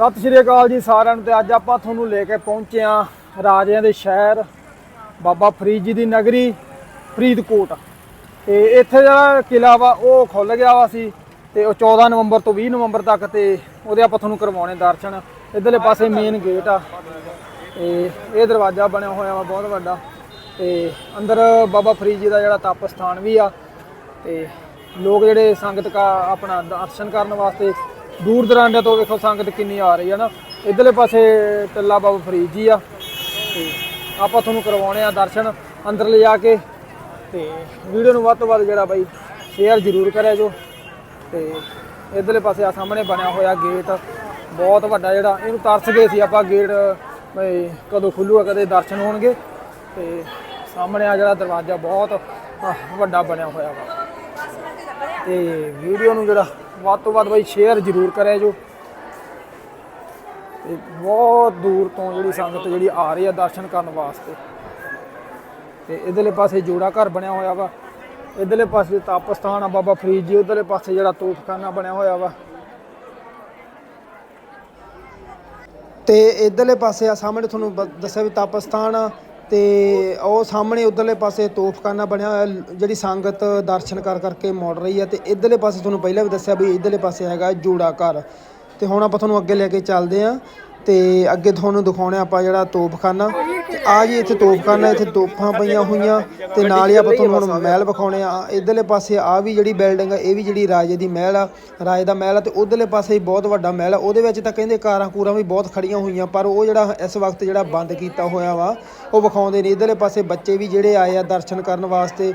ਸਤਿ ਸ਼੍ਰੀ ਅਕਾਲ ਜੀ ਸਾਰਿਆਂ ਨੂੰ ਤੇ ਅੱਜ ਆਪਾਂ ਤੁਹਾਨੂੰ ਲੈ ਕੇ ਪਹੁੰਚੇ ਆ ਰਾਜਿਆਂ ਦੇ ਸ਼ਹਿਰ ਬਾਬਾ ਫਰੀਦ ਜੀ ਦੀ ਨਗਰੀ ਫਰੀਦਕੋਟ। ਤੇ ਇੱਥੇ ਜਿਹੜਾ ਕਿਲਾ ਵਾ, ਉਹ ਖੁੱਲ ਗਿਆ ਵਾ ਸੀ ਤੇ ਉਹ 14 ਨਵੰਬਰ ਤੋਂ 20 ਨਵੰਬਰ ਤੱਕ ਤੇ ਉਹਦੇ ਆਪਾਂ ਤੁਹਾਨੂੰ ਕਰਵਾਉਣੇ ਦਰਸ਼ਨ। ਇਧਰਲੇ ਪਾਸੇ ਮੇਨ ਗੇਟ ਆ। ਤੇ ਇਹ ਦਰਵਾਜ਼ਾ ਬਣਿਆ ਹੋਇਆ ਵਾ, ਬਹੁਤ ਵੱਡਾ। ਤੇ ਅੰਦਰ ਬਾਬਾ ਫਰੀਦ ਜੀ ਦਾ ਜਿਹੜਾ ਤਪ ਸਥਾਨ ਵੀ ਆ। ਤੇ ਲੋਕ ਜਿਹੜੇ ਸੰਗਤ ਕਾ ਆਪਣਾ ਦਰਸ਼ਨ ਕਰਨ ਵਾਸਤੇ ਦੂਰ ਦਰਾਂਡੇ ਤੋਂ ਵੇਖੋ ਸੰਗਤ ਕਿੰਨੀ ਆ ਰਹੀ ਹੈ ਨਾ। ਇਧਰਲੇ ਪਾਸੇ ਟੱਲਾ ਬਾਬਾ ਫਰੀਦ ਜੀ ਆ। ਤੇ ਆਪਾਂ ਤੁਹਾਨੂੰ ਕਰਵਾਉਣੇ ਆ ਦਰਸ਼ਨ ਅੰਦਰ ਲਿਜਾ ਕੇ। ਤੇ ਵੀਡੀਓ ਨੂੰ ਵੱਧ ਤੋਂ ਵੱਧ ਜਿਹੜਾ ਬਾਈ ਸ਼ੇਅਰ ਜ਼ਰੂਰ ਕਰਿਆ ਜੋ। ਤੇ ਇਧਰਲੇ ਪਾਸੇ ਆ ਸਾਹਮਣੇ ਬਣਿਆ ਹੋਇਆ ਗੇਟ। ਬਹੁਤ ਵੱਡਾ ਜਿਹੜਾ, ਇਹਨੂੰ ਤਰਸ ਗਏ ਸੀ ਆਪਾਂ ਗੇਟ ਕਦੋਂ ਖੁੱਲੂਗਾ, ਕਦੇ ਦਰਸ਼ਨ ਹੋਣਗੇ। ਤੇ ਸਾਹਮਣੇ ਆ ਜਿਹੜਾ ਦਰਵਾਜ਼ਾ ਬਹੁਤ ਵੱਡਾ ਬਣਿਆ ਹੋਇਆ ਵਾ। ਤੇ ਵੀਡੀਓ ਨੂੰ ਜਿਹੜਾ ਵੱਧ ਤੋਂ ਵੱਧ ਬਾਈ ਸ਼ੇਅਰ ਜ਼ਰੂਰ ਕਰਿਆ ਜੋ। ਤੇ ਬਹੁਤ ਦੂਰ ਤੋਂ ਜਿਹੜੀ ਸੰਗਤ ਜਿਹੜੀ ਆ ਰਹੀ ਆ ਦਰਸ਼ਨ ਕਰਨ ਵਾਸਤੇ। ਤੇ ਇਧਰਲੇ ਪਾਸੇ ਜੋੜਾ ਘਰ ਬਣਿਆ ਹੋਇਆ ਵਾ। ਇਧਰਲੇ ਪਾਸੇ ਤਪਸਥਾਨ ਆ ਬਾਬਾ ਫਰੀਦ ਜੀ, ਉਧਰਲੇ ਪਾਸੇ ਜਿਹੜਾ ਤੋਪਖਾਨਾ ਬਣਿਆ ਹੋਇਆ ਵਾ। ਤੇ ਇਧਰਲੇ ਪਾਸੇ ਆ, ਸਾਹਮਣੇ ਤੁਹਾਨੂੰ ਦੱਸਿਆ ਵੀ ਤਪਸਥਾਨ ਆ। ਤੇ ਉਹ ਸਾਹਮਣੇ ਉਧਰਲੇ ਪਾਸੇ ਤੋਪਖਾਨਾ ਬਣਿਆ ਹੋਇਆ ਜਿਹੜੀ ਸੰਗਤ ਦਰਸ਼ਨ ਕਰ ਕਰਕੇ ਮੁੜ ਰਹੀ ਹੈ ਤੇ ਇਧਰਲੇ ਪਾਸੇ ਤੁਹਾਨੂੰ ਪਹਿਲਾਂ ਵੀ ਦੱਸਿਆ ਵੀ ਇਧਰਲੇ ਪਾਸੇ ਹੈਗਾ ਜੋੜਾ ਘਰ। ਤੇ ਹੁਣ ਆਪਾਂ ਤੁਹਾਨੂੰ ਅੱਗੇ ਲੈ ਕੇ ਚੱਲਦੇ ਆ ਤੇ ਅੱਗੇ ਤੁਹਾਨੂੰ ਦਿਖਾਉਣੇ ਆਪਾਂ ਜਿਹੜਾ ਤੋਪਖਾਨਾ। ਤੇ ਆ ਜੀ ਇੱਥੇ ਤੋਪਖਾਨਾ, ਇੱਥੇ ਤੋਪਾਂ ਪਈਆਂ ਹੋਈਆਂ ਤੇ ਨਾਲ ਹੀ ਆਪਾਂ ਤੁਹਾਨੂੰ ਹੁਣ ਮਹਿਲ ਵਿਖਾਉਣੇ ਆ ਇਧਰਲੇ ਪਾਸੇ ਆ ਵੀ ਜਿਹੜੀ ਬਿਲਡਿੰਗ ਆ, ਇਹ ਵੀ ਜਿਹੜੀ ਰਾਜੇ ਦੀ ਮਹਿਲ ਆ, ਰਾਜੇ ਦਾ ਮਹਿਲ ਆ ਤੇ ਉਧਰਲੇ ਪਾਸੇ ਹੀ ਬਹੁਤ ਵੱਡਾ ਮਹਿਲ ਆ। ਉਹਦੇ ਵਿੱਚ ਤਾਂ ਕਹਿੰਦੇ ਕਾਰਾਂ ਕੂਰਾਂ ਵੀ ਬਹੁਤ ਖੜੀਆਂ ਹੋਈਆਂ, ਪਰ ਉਹ ਜਿਹੜਾ ਇਸ ਵਕਤ ਜਿਹੜਾ ਬੰਦ ਕੀਤਾ ਹੋਇਆ ਵਾ, ਉਹ ਵਿਖਾਉਂਦੇ ਨੇ। ਇਧਰਲੇ ਪਾਸੇ ਬੱਚੇ ਵੀ ਜਿਹੜੇ ਆਏ ਆ ਦਰਸ਼ਨ ਕਰਨ ਵਾਸਤੇ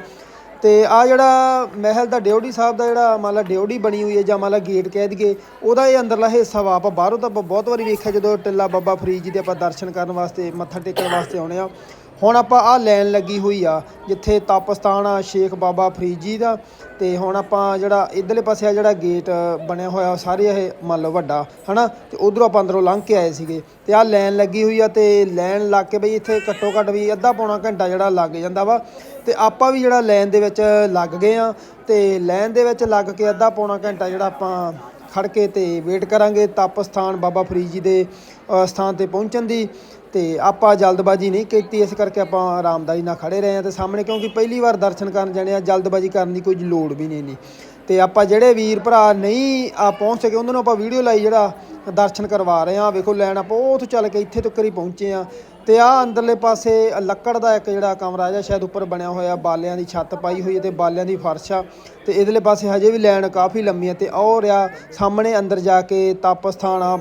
ਤੇ ਆ ਜਿਹੜਾ ਮਹਿਲ ਦਾ ਡਿਓੜੀ ਸਾਹਿਬ ਦਾ ਜਿਹੜਾ ਮੰਨ ਲਾ ਡਿਓੜੀ ਬਣੀ ਹੋਈ ਹੈ ਜਾਂ ਮੰਨ ਲਾ ਗੇਟ ਕਹਿ ਦਈਏ, ਉਹਦਾ ਇਹ ਅੰਦਰਲਾ ਹਿੱਸਾ ਵਾ। ਆਪਾਂ ਬਾਹਰੋਂ ਤਾਂ ਬਹੁਤ ਵਾਰੀ ਵੇਖਿਆ ਜਦੋਂ ਟਿੱਲਾ ਬਾਬਾ ਫਰੀਦ ਜੀ ਦੇ ਆਪਾਂ ਦਰਸ਼ਨ ਕਰਨ ਵਾਸਤੇ, ਮੱਥਾ ਟੇਕਣ ਵਾਸਤੇ ਆਉਣੇ ਆ ਹੁਣ ਆਪਾਂ ਆ ਲਾਈਨ ਲੱਗੀ ਹੋਈ ਆ, ਜਿੱਥੇ ਤਪਸਤਾਨ ਆ, ਸ਼ੇਖ ਬਾਬਾ ਫਰੀਦ ਜੀ ਦਾ। ਤੇ ਹੁਣ ਆਪਾਂ ਜਿਹੜਾ ਇਧਰਲੇ ਪਾਸੇ ਆ ਜਿਹੜਾ ਗੇਟ ਬਣਿਆ ਹੋਇਆ ਸਾਰੇ ਇਹ ਮੰਨ ਲਓ ਵੱਡਾ, ਹਨਾ? ਤੇ ਉਧਰੋਂ ਆਪਾਂ ਅੰਦਰੋਂ ਲੰਘ ਕੇ ਆਏ ਸੀਗੇ। ਤੇ ਆ ਲਾਈਨ ਲੱਗੀ ਹੋਈ ਆ ਤੇ ਲਾਈਨ ਲੱਗ ਕੇ ਬਈ ਇੱਥੇ ਘੱਟੋ ਘੱਟ ਵੀ ਅੱਧਾ ਪੌਣਾ ਘੰਟਾ ਜਿਹੜਾ ਲੱਗ ਜਾਂਦਾ ਵਾ। ਤੇ ਆਪਾਂ ਵੀ ਜਿਹੜਾ ਲਾਈਨ ਦੇ ਵਿੱਚ ਲੱਗ ਗਏ ਆ, ਤੇ ਲਾਈਨ ਦੇ ਵਿੱਚ ਲੱਗ ਕੇ ਅੱਧਾ ਪੌਣਾ ਘੰਟਾ ਜਿਹੜਾ ਆਪਾਂ ਖੜ ਕੇ ਤੇ ਵੇਟ ਕਰਾਂਗੇ ਤਪ ਸਥਾਨ ਬਾਬਾ ਫਰੀਦ ਜੀ ਦੇ ਸਥਾਨ ਤੇ ਪਹੁੰਚਣ ਦੀ। ਤੇ ਆਪਾਂ ਜਲਦਬਾਜੀ ਨਹੀਂ ਕੀਤੀ, ਇਸ ਕਰਕੇ ਆਪਾਂ ਆਰਾਮਦਾਰੀ ਨਾਲ ਖੜੇ ਰਹੇ ਆ ਤੇ ਸਾਹਮਣੇ, ਕਿਉਂਕਿ ਪਹਿਲੀ ਵਾਰ ਦਰਸ਼ਨ ਕਰਨ ਜਾਣੇ ਆ, ਜਲਦਬਾਜੀ ਕਰਨ ਦੀ ਕੋਈ ਲੋੜ ਵੀ ਨਹੀਂ ਨਹੀਂ ਤੇ ਆਪਾਂ ਜਿਹੜੇ ਵੀਰ ਭਰਾ ਨਹੀਂ ਆ ਪਹੁੰਚ ਸਕੇ, ਉਹਨਾਂ ਨੂੰ ਆਪਾਂ ਵੀਡੀਓ ਲਾਈ ਜਿਹੜਾ ਦਰਸ਼ਨ ਕਰਵਾ ਰਹੇ ਆ ਵੇਖੋ ਲੈਣ ਆਪਾਂ ਉੱਥੋਂ ਚੱਲ ਕੇ ਇੱਥੇ ਤੱਕ ਹੀ ਪਹੁੰਚੇ ਆ ਤੇ ਆ ਅੰਦਰਲੇ ਪਾਸੇ ਲੱਕੜ ਦਾ ਇੱਕ ਜਿਹੜਾ ਕਮਰਾ ਜਿਹਾ ਸ਼ਾਇਦ ਉੱਪਰ ਬਣਿਆ ਹੋਇਆ, ਬਾਲਿਆਂ ਦੀ ਛੱਤ ਪਾਈ ਹੋਈ ਹੈ ਤੇ ਬਾਲਿਆਂ ਦੀ ਫਰਸ਼ ਆ। ਤੇ ਇਧਰਲੇ ਪਾਸੇ ਹਜੇ ਵੀ ਲਾਈਨ ਕਾਫੀ ਲੰਮੀ ਹੈ ਤੇ ਉਹ ਰਿਆ ਸਾਹਮਣੇ ਅੰਦਰ ਜਾ ਕੇ ਤਪ ਸਥਾਨ ਆ।